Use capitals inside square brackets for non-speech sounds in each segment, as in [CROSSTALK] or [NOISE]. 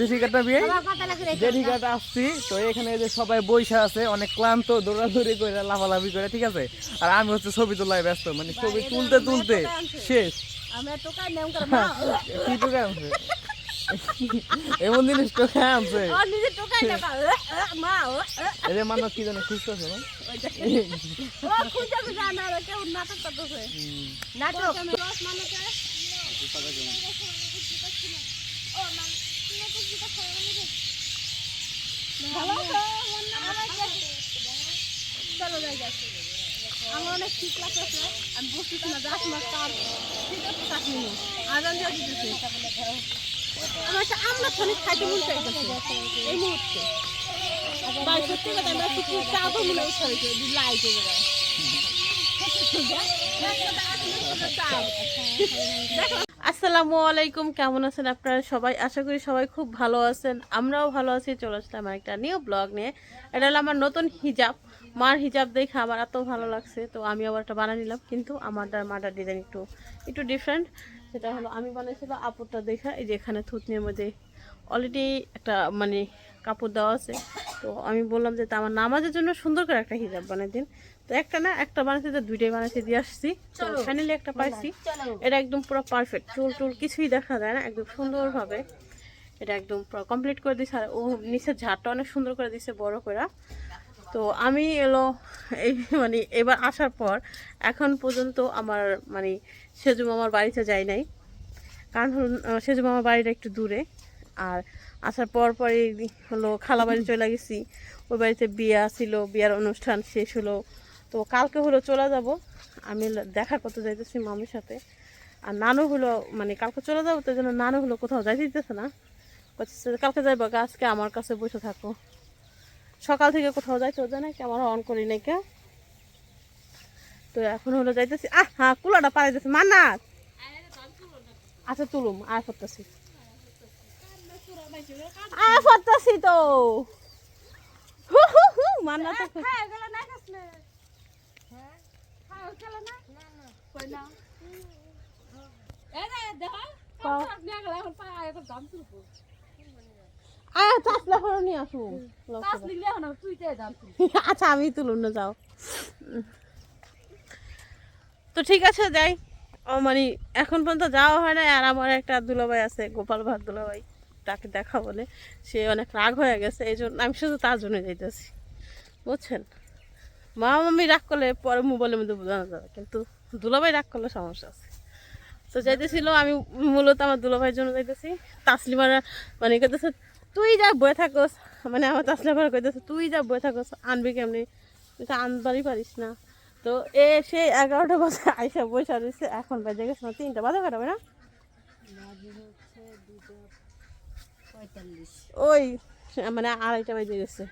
বিয়ে? আমার কথা লাগে রেখে জেসিকাটা আসছি। তো এখানে যে সবাই বৈশা আছে অনেক ক্লান্ত দৌড়াদৌড়ি করে লাফালাফি করে ঠিক আছে? আর আমি হচ্ছে ছবি তোলায় ব্যস্ত মানে ছবি তুলতে তুলতে শেষ। কি টোকা আনছে? এমন জিনিস টোকা আনছে। আর নিজে টোকাই না মা ও। মানুষ কি জানে খুঁজতেছে না ও খুঁজে খুঁজে আনা আর কেউ নাটক নাটক দশ মানুষে ভালো আছো? চলো যাই যাই আমার অনেক শীত লাগতেছে আমি বুঝতেছি না দশ মাস তার শীত আছে চাষ নিয়ে আজান দিয়ে দিতেছে আমার একটা আমরা খনিক খাইতে মন চাইতেছে এই মুহূর্তে ভাই সত্যি কথা আমরা কিছু চাবো মনে হচ্ছে লাইটে বেড়ায় আসসালামু আলাইকুম, কেমন আছেন আপনারা সবাই? আশা করি সবাই খুব ভালো আছেন, আমরাও ভালো আছি। চলে আসলাম একটা নিউ ব্লগ নিয়ে। এটা হলো আমার নতুন হিজাব মার হিজাব দেখে আমার এত ভালো লাগছে, তো আমি আবার একটা বানিয়ে নিলাম, কিন্তু আমারটার মাটার ডিজাইন একটু একটু ডিফারেন্ট সেটা হলো আমি বানিয়েছিলাম আপুরটা দেখা, এই যে এখানে থুতনির মধ্যে অলরেডি একটা মানে কাপড় দেওয়া আছে। তো আমি বললাম যে আমার নামাজের জন্য সুন্দর করে একটা হিজাব বানিয়ে দিন। তো একটা না একটা বানাইতে তো দুইটাই বানাইতে দিয়ে আসছি। ফাইনালি একটা পাইছি। এটা একদম পুরো পারফেক্ট চুল টুল কিছুই দেখা যায় না একদম সুন্দরভাবে এটা একদম পুরো কমপ্লিট করে দিছে আর ও নিচের ঝাড়টা অনেক সুন্দর করে দিছে বড় করে তো আমি এলো এই মানে এবার আসার পর এখন পর্যন্ত আমার মানে সেজু মামার বাড়িতে যাই নাই। কারণ সেজু মামার বাড়িটা একটু দূরে। আর আসার পর পরই হলো খালা বাড়ি চলে গেছি। ওই বাড়িতে বিয়া ছিল বিয়ার অনুষ্ঠান শেষ হলো। তো কালকে হলো চলে যাব। আমি দেখা করতে যাইতেছি মামির সাথে। আর নানু হলো মানে কালকে চলে যাব তো জন্য নানু হলো কোথাও যাইতে দিতেছে না। কালকে যাইবো আজকে আমার কাছে বসে থাকো। সকাল থেকে কোথাও যাইতে যায় না ক্যামেরা অন করি নাই কে। তো এখন হলো যাইতেছি আহ হ্যাঁ কুলাটা পাড়াই দিতেছি। মান্নাত! আচ্ছা তুলুম আয় করতেছি আয় করতেছি তো। হু, হু, হু, মান্নাত। তো খুব- কও। আয় চাষলা করে নিয়ে আসুন আচ্ছা আমি তুলুন না, যাও। তো ঠিক আছে, যাই। মানে এখন পর্যন্ত যাওয়া হয় না আর আমার একটা দুলাভাই আছে, গোপাল ভাত দুলাভাই, তাকে দেখা বলে। সে অনেক রাগ হয়ে গেছে, এই জন্য আমি শুধু তার জন্য যাইতেছি। বুঝছেন? মা মামি রাগ করলে পরে মোবাইলের মধ্যে বোঝানো যাবে কিন্তু দুলাভাই রাগ করলে সমস্যা আছে। তো যাইতেছিল আমি মূলত আমার দুলাভাইয়ের জন্য যাইতেছি। তাসলিমার মানে কইতেছে তুই যা বয়ে থাকোস মানে আমার তাসলিমার কইতেছে তুই যা বয়ে থাকোস আনবি কেমনি? তুই তো আনবারই পারিস না। তো এ সে এগারোটা বাজে আইসা বসে রয়েছে এখন বাজে গেছে না তিনটা বাজে কাটাবে না? ওই মানে আড়াইটা বাজে গেছে।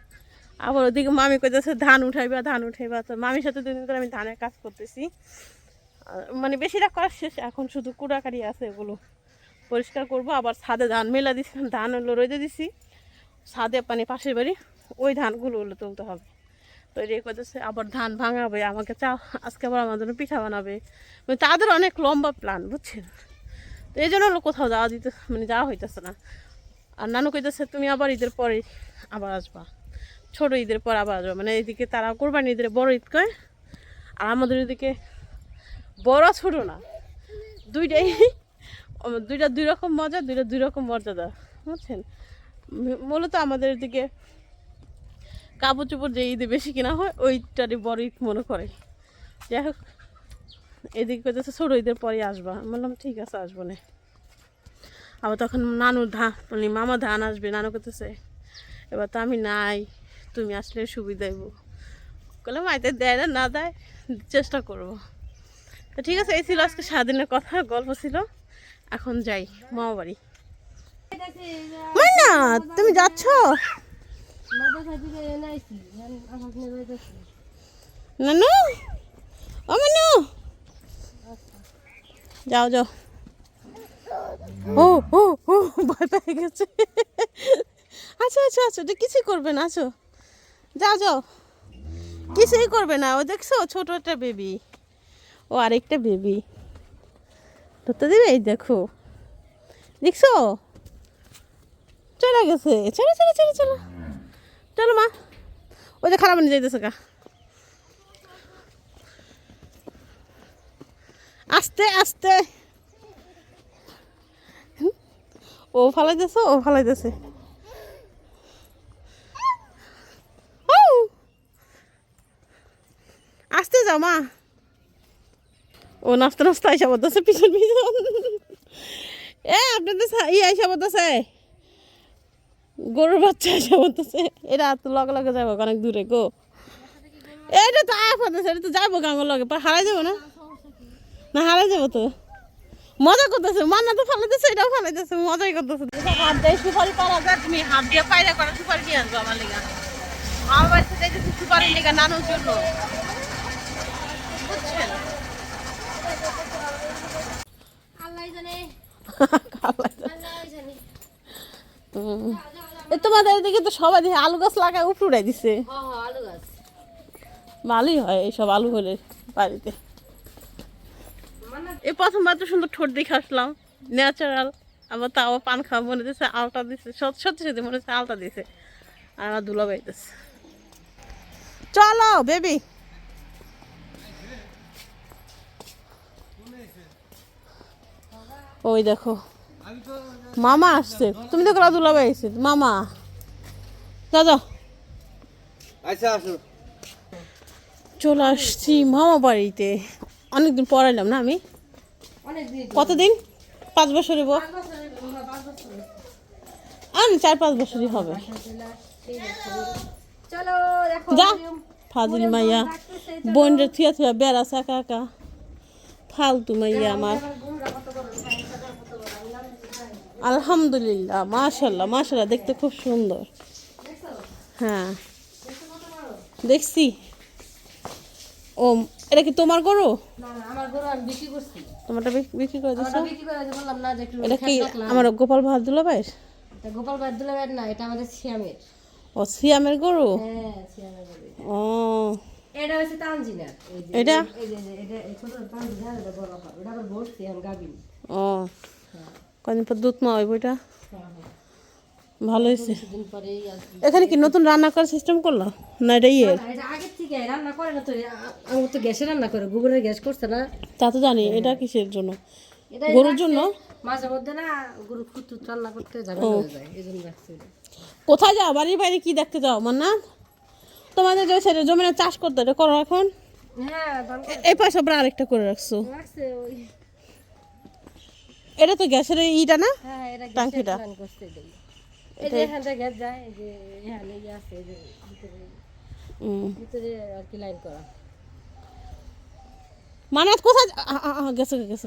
আবার ওদিকে মামি কইতেছে, ধান উঠাইবা ধান উঠাইবা। তো মামির সাথে দুদিন করে আমি ধানের কাজ করতেছি। মানে বেশিটা কাজ শেষ, এখন শুধু কুড়াকাড়ি আছে এগুলো। পরিষ্কার করব, আবার ছাদে ধান মেলা দিছি, ধান হলো রোদে দিছি। ছাদে মানে পাশের বাড়ি, ওই ধানগুলো হলো তুলতে হবে। তো রে করতেছে আবার ধান ভাঙাবে, আমাকে চা, আজকে আবার আমার জন্য পিঠা বানাবে। মানে তাদের অনেক লম্বা প্ল্যান, বুঝছেন? তো এই জন্য হলো কোথাও যাওয়া দিতে মানে যাওয়া হইতেছে না। আর নানু কইতেছে, তুমি আবার ঈদের পরে আবার আসবা। ছোট ঈদের পর আবার মানে এইদিকে তারা কোরবানি ঈদের বড় ঈদ করে আর আমাদের এদিকে বড় ছোট না। দুইটাই, দুইটা দুই রকম মজা, দুইটা দুই রকম মর্যাদা। বুঝছেন? মূলত আমাদের দিকে কাপড় চোপড় যে ঈদে বেশি কিনা হয় ওইটারই বড় ঈদ মনে করে। যাই হোক, এদিকে করতেছে ছোটো ঈদের পরে আসবা। বললাম, ঠিক আছে, আসব না। আবার তখন নানুর ধান মানে মামা ধান আসবে। নানু করতেছে এবার তো আমি নাই। তুমি আসলে সুবিধা হইব বললাম, আইতে দেয় না না দেয়, চেষ্টা করব। তো ঠিক আছে, এই ছিল আজকে সারাদিনের কথা, গল্প ছিল। এখন যাই মামা বাড়ি। না তুমি যাচ্ছ? নানু? ও মানু? যাও যাও। ও ও ও, ভয় পেয়ে গেছে। আচ্ছা আচ্ছা আচ্ছা কিছুই করবে না, আছো? যাও যাও। কিছুই করবে না। ও দেখছ ছোট একটা বেবি ও আরেকটা বেবি ধরতে দেবে? এই দেখো। দেখছ? চলে গেছে। চলো চলো চলো চলো। চলো, মা। ওই যে খারাপ নিয়ে যাইতেছে কা আস্তে আস্তে। ও ফালাইতেছে ও ফালাইতেছে ও! আস্তে যাও, মা। ও, নাস্তা নাস্তা আইসা বলতেছে, পিছন পিছন। এ, আপনাদের ইয়ে আইসা বলতেছে। গরুর বাচ্চা আইসা বলতেছে। এটা তো লগে লগে যাব অনেক দূরে, গো। এটা তো আয়া বলতেছে এটা তো যাব গাঙ্গর লগে পর হারাই যাব না? না, হারাই যাব তো? মজা করতেছে মান্না তো ফালাইতেছে, এটাও ফালাইতেছে, মজাই করতেছে। হাত দিয়ে সুপারি পারা যায়, তুমি হাত দিয়ে পায়রা করা সুপারি নিয়ে আসব আমার লিগা। আমার বাড়িতে দেখেছি সুপারি লিগা নানুর জন্য। বুঝছেন। এ তোমাদের এদিকে তো সবাই দেখে আলু গাছ লাগায় উপড়ে দিছে। ভালোই হয় এইসব আলু হলে বাড়িতে। এই প্রথমবার তো সুন্দর ঠোঁট দেখে আসলাম। ন্যাচারাল আবার তাও পান খাওয়া মনে দিচ্ছে আলটা দিছে। সত্যি সত্যি সত্যি মনে হচ্ছে আলটা দিছে। আর আমার দুলা বাইতেছে চলো বেবি ওই দেখো। মামা আসছে। তুমি দেখো দুলা বাই আসছে মামা। যা যাও আচ্ছা আসো। চলে আসছি মামা বাড়িতে। অনেকদিন পর এলাম না আমি? কতদিন? পাঁচ বছরে বো আমি চার পাঁচ বছরই হবে। যা। ফাজিল মাইয়া। বোনরে থিয়া থিয়া বেড়াছে একা একা। ফালতু মাইয়া আমার। আলহামদুলিল্লাহ মাশাল্লাহ মাশাল্লাহ দেখতে খুব সুন্দর হ্যাঁ দেখছি ও এটা কি তোমার গরু তোমারটা বিক্রি করে একটু এটা কি আমার গোপাল ভাত দুলা ভাইয়ের গোপাল বাদ দুলাবের না এটা আমাদের সিয়ামের ও সিয়ামের গরু হ্যাঁ। ও এটা হচ্ছে তানজিনার এই এটা? এটা ছোট তানজিনার এটা বড় এটা আবার বসছি এখন গাবিন ও কদিন পর দুধ মা হইব এটা হ্যাঁ হ্যাঁ ভালো হয়েছে এখানে কি নতুন রান্না করার সিস্টেম করল? না এটা ইয়ে? না, থেকে রান্না করে না তো আমার গ্যাসে রান্না করে গোবরের গ্যাস করছে না। তা তো জানি এটা কিসের জন্য? গরুর জন্য? মাঝে মধ্যে না গরু কুতু রান্না করতে হয়ে জন্য কোথায় যাও? বাড়ির বাইরে কি দেখতে যাও মান্না? তোমাদের যে সেটা জমিনে চাষ করতে এটা করো এখন? হ্যাঁ এই পাশে আরেকটা করে রাখছো। রাখছে ওই। এটা তো গ্যাসের ইটা না? হ্যাঁ এটা টাঙ্কিটা? প্ল্যান করছে এই যে এখান গ্যাস যায় এই যে এখানে ইয়ে আছে এই যে ভিতরে ভিতরে আর কি লাইন করা। মানাত কোথায় যা- আ, আ, আ, গেছে।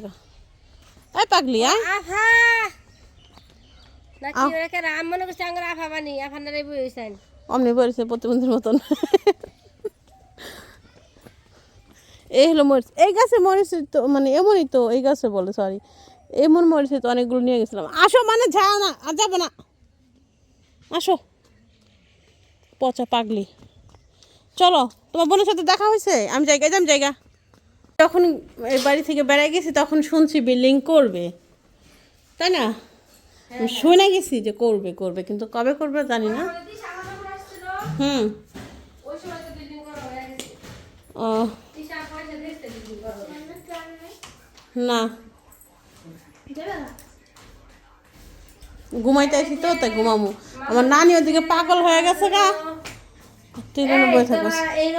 এই পাগলি আফা! নাকি রেখে রাম মনে করছে আঙ্গুর আফা বানি আফার নারে অমনি প্রতিবন্ধীর মতন। এই হলো মরিচ। এই গাছে মরিচ তো মানে এমনই তো এই গাছে বলে সরি এমন মরিচ তো অনেকগুলো নিয়ে গেছিলাম। আসো মানে যা না, আর যাব না। আসো। পচা পাগলি। চলো, তোমার বোনের সাথে দেখা হয়েছে? আমি জায়গা যাম, জায়গা। যখন এই বাড়ি থেকে বেড়াই গেছি, তখন শুনছি বিল্ডিং করবে। তাই না? শুনে গেছি যে করবে করবে, কিন্তু কবে করবে জানি না। হুম। ও। না। ঘুমাইতে আসি তো তাই ঘুমামু। আমার নানি ওদিকে পাগল হয়ে গেছে গা। তুই কোনো বই থাকিস? এই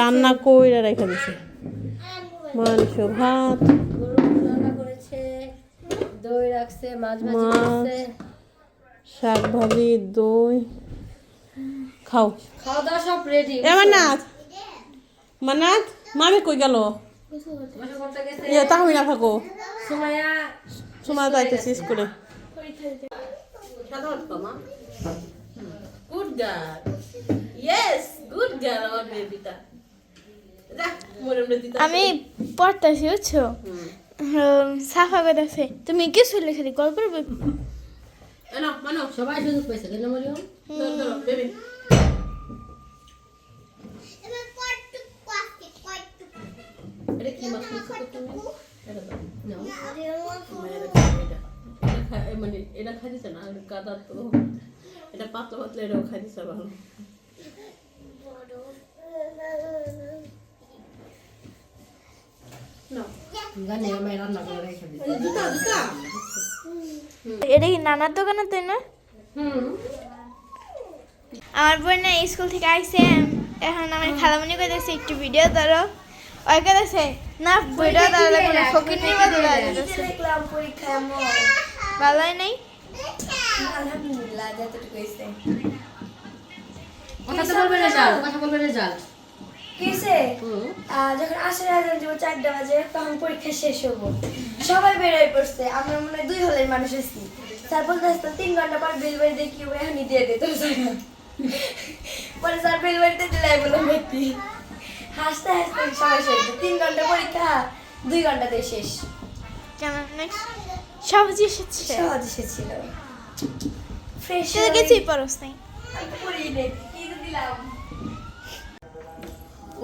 রান্না কইরা রেখে দিছে। মাংস ভাত। দই রাখছে মাছ ভাজি শাক ভাজি দই। খাও। খাওয়া দাওয়া সব রেডি এ মান্নাত। মান্নাত মামি কই গেল? ইয়ে তাহমি না থাকো। সুমাইয়া সময় যাইতেছি স্কুলে। Good girl yes good girl আমার বেবিটা আমি পড়তেছি বুঝছ? সাফা করতেছে। তুমি লিখে দি গল্পের বই মানো সবাই সুযোগ পাইছে কেন মরিয়ম বেবি এটা কি মাছ তুমি এটা দাও। এটা মানে এটা খাই দিছে না আর গাদা তো। এটা পাতলা পাতলা এটাও খাই দিছে ভালো জুতা এটা কি নানার দোকানে তাই না? হুম। আমার বোন না স্কুল থেকে আইসে এখন আমার খালামণি করে একটু ভিডিও ধরো। না লাগবে না ফকির নিবা ধরো দেখলাম পরীক্ষায় আমার ভালোই নাই? আলহামদুলিল্লাহ যতটুকু হয়েছে। কথা বলবে না কথা বলবে না কিসে যখন আসলে আজান দিব চারটা বাজে তখন পরীক্ষা শেষ হব। সবাই বেরোয় পড়ছে আমরা মনে হয় দুই হলের মানুষ আছি। স্যার বলতে আসতো তিন ঘণ্টা পর বিল বাড়ি দেখি ও এখনই দিয়ে দিত পরে স্যার বিল বাড়িতে ভর্তি হাসতে হাসতে সবাই শেষ। তিন ঘণ্টা পরীক্ষা দুই ঘন্টাতে শেষ। কেমন সবজি এসেছে। সহজ এসেছিল। ফ্রেশ তো কিছুই পরস নাই। নেই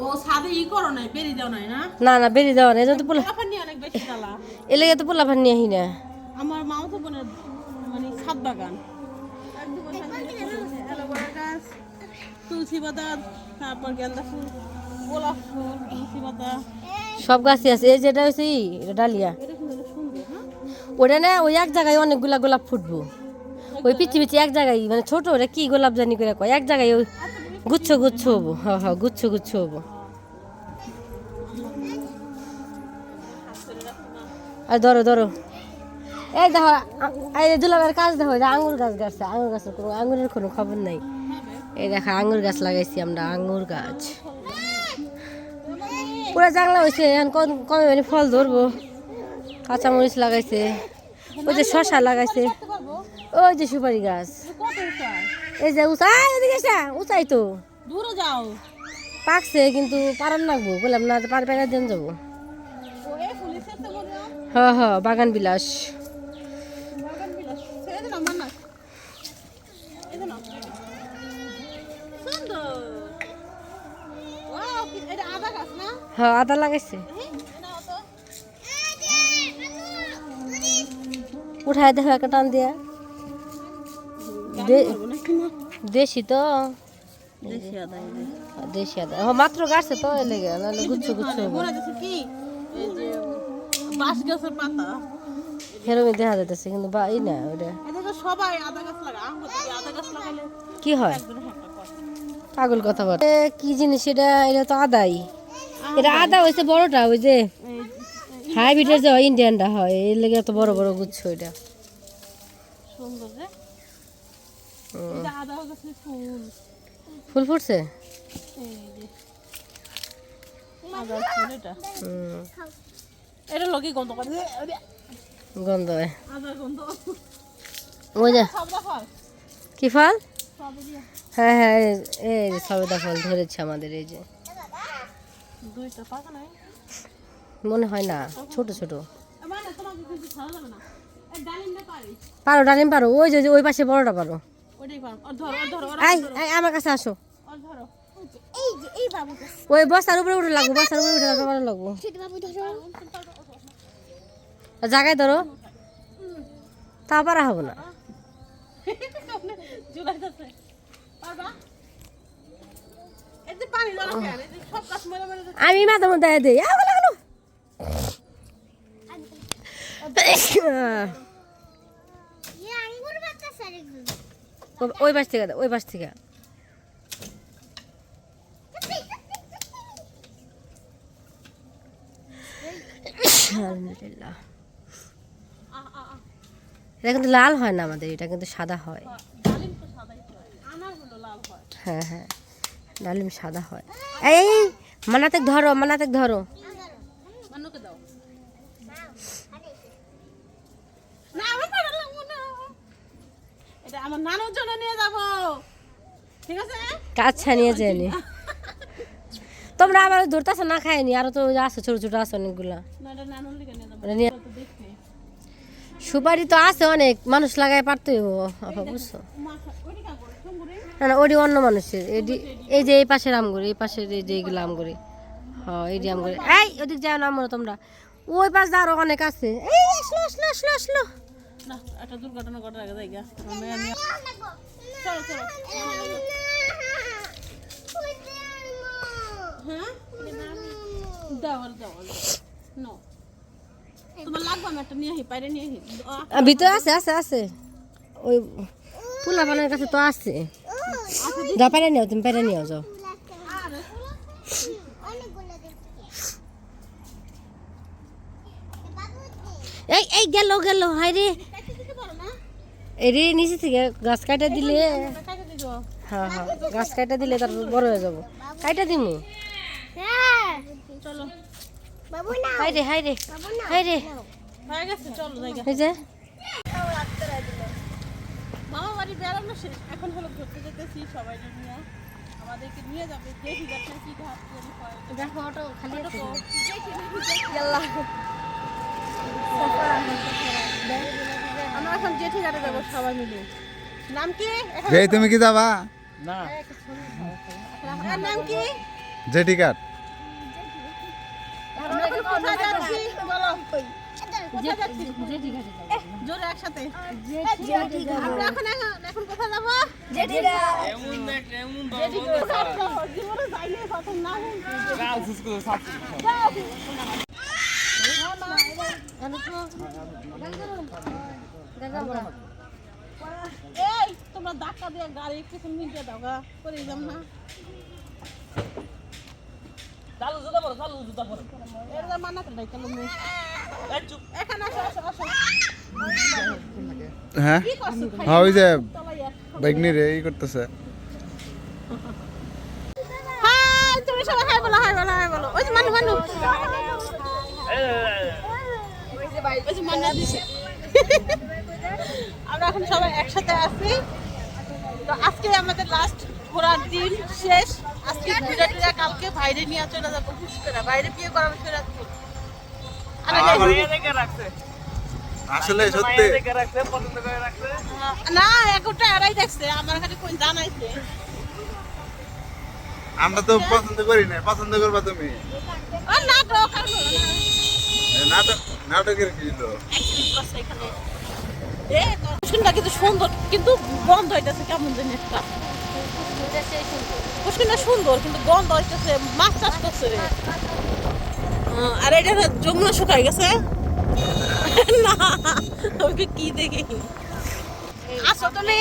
ও সাদে ই করো নাই বেরি দাও নাই না? না না বেরিয়ে যাওয়া না এই জন্য পোলা পোলাপান অনেক বেশি জ্বালা এ লেগে তো পোলা আহি না। আমার মাও তো বোনের মানে ছাদ বাগান। অ্যালোভেরা গাছ তুলসী পাতা তারপর গেন্দা ফুল। সব গাছই আছে। এই যেটা হয়েছে ডালিয়া। ওটা না ওই এক জায়গায় অনেকগুলা গোলাপ ফুটবো। ওই পিচি পিচি এক জায়গায় মানে ছোট ওটা কি গোলাপ জানি করে কয়। এক জায়গায় ওই গুচ্ছ গুচ্ছ হব। হ্যাঁ হ্যাঁ গুচ্ছ গুচ্ছ হব। আর ধরো ধরো। এই দেখো এই দুলাবের কাজ দেখো যে আঙুর গাছ গাছছে আঙুর গাছের কোনো আঙুরের কোনো খবর নাই। এই দেখো আঙুর গাছ লাগাইছি আমরা আঙুর গাছ। পুরা জাংলা হয়েছে এখন কম- কমে মানে ফল ধরবো। কাঁচামরিচ লাগাইছে ওই যে শশা লাগাইছে। ওই যে সুপারি গাছ। এই যে উঁচা এদিকে উঁচাই তো। দূরে যাও। পাকছে কিন্তু পারান লাগবো। বললাম না পার পেরা দিন যাব। হ হ বাগান বিলাস। গাছ না হ আদা লাগাইছে। হ্যাঁ উঠায় দেখো একটা টান দিয়া। দেশি তো। দেশি আদা দেশি আদা। হ মাত্র গাছে তো লেগে নাহলে গুচ্ছ গুচ্ছ এই হেরমি দেখা যাইতেছে কিন্তু বা ই না ওটা সবাই আদা গাছ লাগায় আদা গাছ লাগালে কি হয়? করে পাগল কথা বল। কি জিনিস এটা? এটা তো আদাই। এটা আদা হয়েছে বড়টা ওই যে হাইব্রিডের যে ইন্ডিয়ানটা হয় এর লেগে এত বড় বড় গুচ্ছ এটা। ফুল। ফুটছে? এটা। গন্ধ করে। গন্ধ হয়। ওই যে কি ফল? হ্যাঁ হ্যাঁ এই- সবেদা ফল ধরেছে আমাদের এই যে। মনে হয় না ছোট ছোট। পারি। ডালিম পারো। ওই যে ওই পাশে বড়টা পারো। আমার কাছে আসো। ওই বস্তার উপরে উঠে লাগবো বস্তার উপরে উঠে লাগবো লাগবো। জায়গায় ধরো। তা পারা হব না। আমি মাথা মধ্যে দিই। আ ওই পাশ থেকে ওই পাশ থেকে। আলহামদুলিল্লাহ। এটা কিন্তু লাল হয় না আমাদের এটা কিন্তু সাদা হয়। ডালিম তো সাদাই হয় আনার হলো লাল হয়। হ্যাঁ হ্যাঁ। ডালিম সাদা হয়। এই মানাতে ধরো মানাতে ধরো। জন্য নিয়ে যায়নি তোমরা আবার ধরতেছো না খায়নি? আরও তো আছে ছোট ছোট আছে অনেকগুলা। সুপারি তো আছে অনেক মানুষ লাগায় পারতো বুঝছ মাথা ওইটা কাগজ সঙ্গুরে না না ওটি অন্য মানুষের। এটি এই যে এই পাশের আমগুড়ি এই পাশের এই যে এইগুলো আমগুড়ি। হ্যাঁ এই যে আমগুড়ি। এই ওদিক যাও না আমরা তোমরা। ওই পাশে আরও অনেক আছে। এই আসলো আসলো আসলো আসলো। একটা দুর্ঘটনা ঘটার আগে জায়গা মেয়ে চলো চলো। হ্যাঁ? ভিতরে আছে আছে আছে। ওই পোলা বানের কাছে তো আছে। যাও পেরে নিও তুমি পেরে নিও যাও। এই এই গেল গেল হাই রে। এই রে নিচে থেকে গাছ কাটা দিলে হ্যাঁ হ্যাঁ গাছ কাটা দিলে তার বড় হয়ে যাব। কাটা দিমু? চলো হাই রে হাই রে হাই রে। হয়ে গেছে চলো বাড়ি বেড়ানো শেষ। এখন হলো ঘুরতে যেতেছি সবাই নিয়ে আমাদেরকে নিয়ে যাবে। দেখি যাচ্ছে কি ঘাট তৈরি হয় দেখো অটো খালি আছে। আমরা এখন জেঠি ঘাটে যাব সবাই মিলে। নাম কি? তুমি কি যাবা? না। নাম কি? জেটি কাট। আমরা কোথায় যাচ্ছি? বলো। কোথায় যাচ্ছি জোরে একসাথে। আমরা এখন এখন- এখন কোথায় যাব? এমন দেখ এমন জীবনে যাইনি প্রথম না গাল সুসকো সাপ এই তোমরা ধাক্কা দিয়ে গাড়ি কিছু নিতে দাও গা করে যাম না। চালু জুতা পরো চালু জুতা পরো। এর মানা করে কেন মুই এই চুপ। এখানে আসো আসো আসো। হ্যাঁ? কি করছ খাই হ্যাঁ ওই যে তলাইয়া বাইকনি রে ই করতেছে। হাই তুমি সবাই হাই বলো হাই বলো হাই বলো। ওই যে মানু মানু ওই যে মান্না দিছে। আমরা এখন সবাই একসাথে আছি। তো আজকে আমাদের লাস্ট ঘোরার দিন শেষ। আজকে ঘুরে টুরে কালকে বাইরে নিয়ে চলে যাব খুশ করে বাইরে বিয়ে করাবো সেটা মাইয়া আসলে সত্যি মাইয়া দেখে রাখছে পছন্দ করে রাখছে। না এরাই দেখছে আমার কাছে কোন জানাইছে আমরা তো পছন্দ করি না পছন্দ করবা তুমি। নাটক নাটকের কি কিন্তু সুন্দর কিন্তু বন্ধ হইতেছে কেমন জানি একটা। কুসুমটা সুন্দর কিন্তু গন্ধ হইতেছে মাছ চাষ করছে আর এটা না যমুনা শুকাই গেছে। [LAUGHS] না ওকে কি দেখি? আসো তুমি।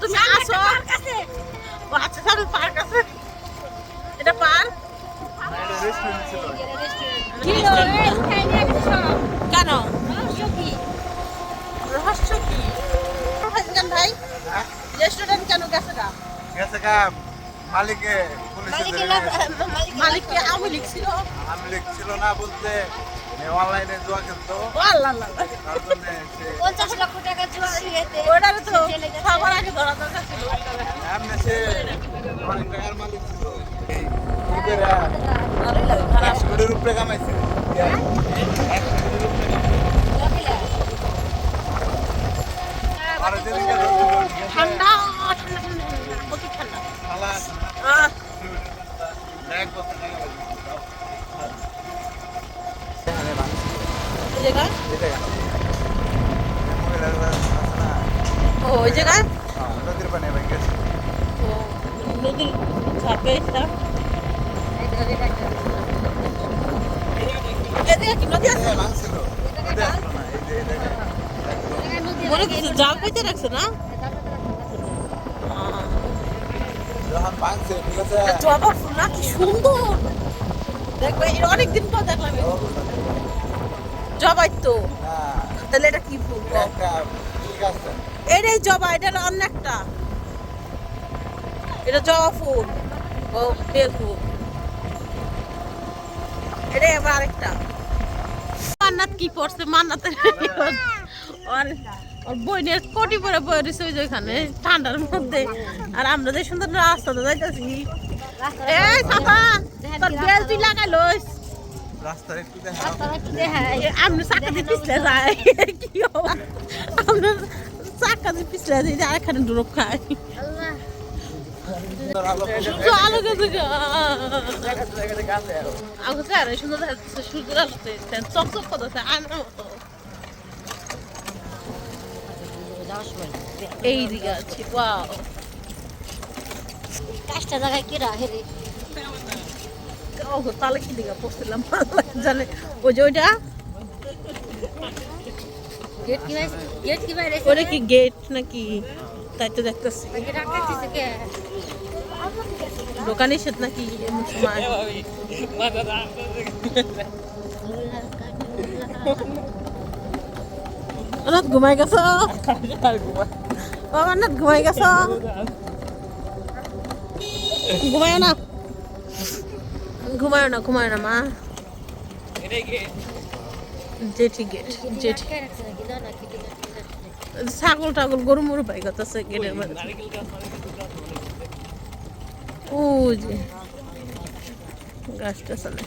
তুমি আসো। আচ্ছা সামনে পার্ক আছে। এটা পার্ক কেন? রহস্য কি? কেন ভাই রেস্টুরেন্ট কেন গেছে গা গেছে মালিকে পুলিশে মালিককে আমি লিখছিল। আমি লিখছিল না বলতে অনলাইনে জুয়া খেলতো। ও আল্লাহ আল্লাহ আল্লাহ। তার জন্য পঞ্চাশ লক্ষ টাকা জোয়া শুয়েতে তো খাবার আগে ধরা দরকার ছিল। এমনি সে অনেক টাকার মালিক উপরে কামাইছে নদী আসলো না, এই যে এই জায়গায়। মনে হচ্ছে জাল পাইতে রাখছে না? জবা ফুল না কি সুন্দর দেখবে অনেকদিন পর দেখলাম জবাই তো তাহলে এটা কি ফুল এটাই জবা এটা অন্য একটা। এটা জবা ফুল ও এটাই আবার আরেকটা। মান্নাত কি পড়ছে? মান্নাতের ওর ওর বইনের কোটি পরে বই রয়েছে ওই ওইখানে ঠান্ডার মধ্যে। আর আমরা যে সুন্দর রাস্তাতে যাইতেছি। এই সাফা তোর বেল তুই একটু দেখা। দিয়ে পিছলে যাই। কি হবা আমরা চাকা দিয়ে পিছলে যাই যে আরেকখানে ডুরুপ দেখাচ্ছে সূর্যের আলোতে চকচক করতেছে আয়নার মতো। এই দিকে আছে ওয়াও। কাজটা জায়গায় হেরে ও তাহলে কি দিকে পড়ছিলাম? জানে ওই যে ওইটা? গেট কি গেট কি বাইরে ওটা কি গেট নাকি? তাই তো দেখতেছি। গেট আটকাচ্ছে কে? দোকান এসে নাকি? অনাথ ঘুমাই গেছ? অনাথ ঘুমাই গেছ? ঘুমায় না। ঘুমায় না ঘুমায় না মা। জেঠি গেট নাকি ছাগল টাগল, গরু মরু পাই গেছে গেটের মধ্যে ও যে, গাছটা চালে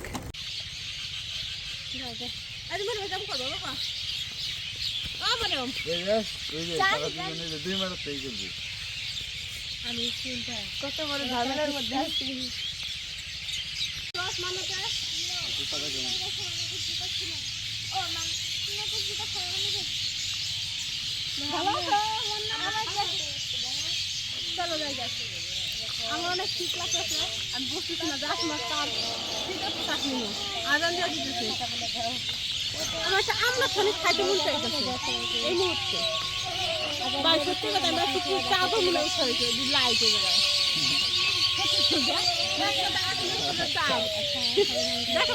এই যে এই যে টাকা দিবেন এই যে দুই মাস এই করবি কত বড়। ঝামেলার মধ্যে আমার অনেক শীত লাগতেছে, আমি বসতেছি না যাস মাস তার শীত আছে চাকরি আজান দিয়ে দিতেছে আমার একটা আমলা খানিক খাইতে মন চাইতেছে এই মুহূর্তে। ভাই, সত্যি কথা, আমরা কিছু চা মনে হয় সরে লাইটে বেড়ায় দেখো